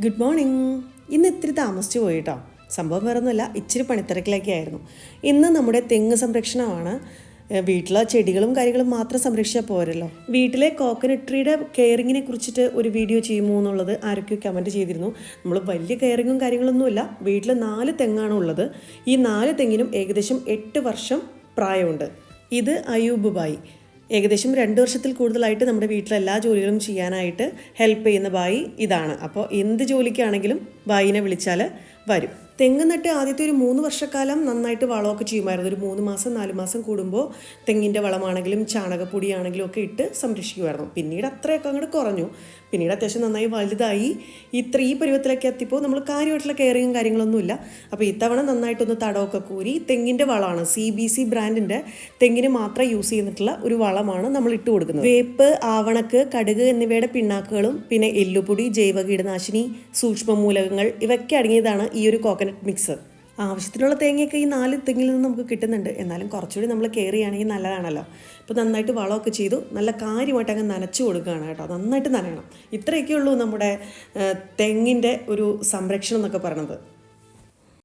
Good morning ഇന്ന് ഇത്തിരി താമസിച്ചു പോയി കേട്ടോ സംഭവം വേറൊന്നുമല്ല ഇച്ചിരി പണിത്തിരക്കിലൊക്കെ ആയിരുന്നു. ഇന്ന് നമ്മുടെ തെങ്ങ് സംരക്ഷണമാണ്. വീട്ടിലെ ചെടികളും കാര്യങ്ങളും മാത്രം സംരക്ഷിച്ചാൽ പോരല്ലോ. വീട്ടിലെ കോക്കനട്ട് ട്രീയുടെ കെയറിങ്ങിനെ കുറിച്ചിട്ട് ഒരു വീഡിയോ ചെയ്യുമോ എന്നുള്ളത് ആരൊക്കെയോ കമന്റ് ചെയ്തിരുന്നു. നമ്മൾ വലിയ കെയറിങ്ങും കാര്യങ്ങളൊന്നുമില്ല വീട്ടിൽ നാല് തെങ്ങാണ് ഉള്ളത്. ഈ നാല് തെങ്ങിനും ഏകദേശം എട്ട് വർഷം പ്രായമുണ്ട്. ഇത് അയൂബ് ബായി. ഏകദേശം രണ്ട് വർഷത്തിൽ കൂടുതലായിട്ട് നമ്മുടെ വീട്ടിലെ എല്ലാ ജോലികളും ചെയ്യാനായിട്ട് ഹെൽപ്പ് ചെയ്യുന്ന ബായി ഇതാണ്. അപ്പോൾ എന്ത് ജോലിക്കാണെങ്കിലും ബായിനെ വിളിച്ചാൽ വരും. തെങ്ങ് നട്ട് ആദ്യത്തെ ഒരു മൂന്ന് വർഷക്കാലം നന്നായിട്ട് വളമൊക്കെ ചെയ്യുമായിരുന്നു. ഒരു മൂന്ന് മാസം നാല് മാസം കൂടുമ്പോൾ തെങ്ങിന്റെ വളമാണെങ്കിലും ചാണകപ്പൊടിയാണെങ്കിലും ഒക്കെ ഇട്ട് സംരക്ഷിക്കുമായിരുന്നു. പിന്നീട് അത്രയൊക്കെ അങ്ങോട്ട് കുറഞ്ഞു. പിന്നീട് അത്യാവശ്യം നന്നായി വലുതായി. ഇത്ര ഈ പരുവത്തിലൊക്കെ എത്തിയപ്പോൾ നമ്മൾ കാര്യമായിട്ടുള്ള കെയറിങ്ങും കാര്യങ്ങളൊന്നുമില്ല അപ്പോൾ ഇത്തവണ നന്നായിട്ടൊന്ന് തടമൊക്കെ കൂരി തെങ്ങിന്റെ വളമാണ്. സി ബി സി ബ്രാൻഡിന്റെ തെങ്ങിന് മാത്രം യൂസ് ചെയ്തിട്ടുള്ള ഒരു വളമാണ് നമ്മൾ ഇട്ട് കൊടുക്കുന്നത്. വേപ്പ് ആവണക്ക് കടുക് എന്നിവയുടെ പിണ്ണാക്കുകളും പിന്നെ എല്ലുപൊടി ജൈവ കീടനാശിനി സൂക്ഷ്മമൂലകങ്ങൾ ഇവയൊക്കെ അടങ്ങിയതാണ് ഈ ഒരു കോക്കനട്ട് മിക്സ്. ആവശ്യത്തിനുള്ള തേങ്ങയൊക്കെ ഈ നാല് തെങ്ങിൽ നിന്ന് നമുക്ക് കിട്ടുന്നുണ്ട്. എന്നാലും കുറച്ചുകൂടി നമ്മൾ കെയർ ചെയ്യുകയാണെങ്കിൽ നല്ലതാണല്ലോ. ഇപ്പോൾ നന്നായിട്ട് വളമൊക്കെ ചെയ്തു നല്ല കാര്യമായിട്ട് അങ്ങ് നനച്ചു കൊടുക്കുകയാണ് കേട്ടോ. നന്നായിട്ട് നനയണം. ഇത്രയൊക്കെ ഉള്ളൂ നമ്മുടെ തെങ്ങിന്റെ ഒരു സംരക്ഷണം എന്നൊക്കെ പറയണത്.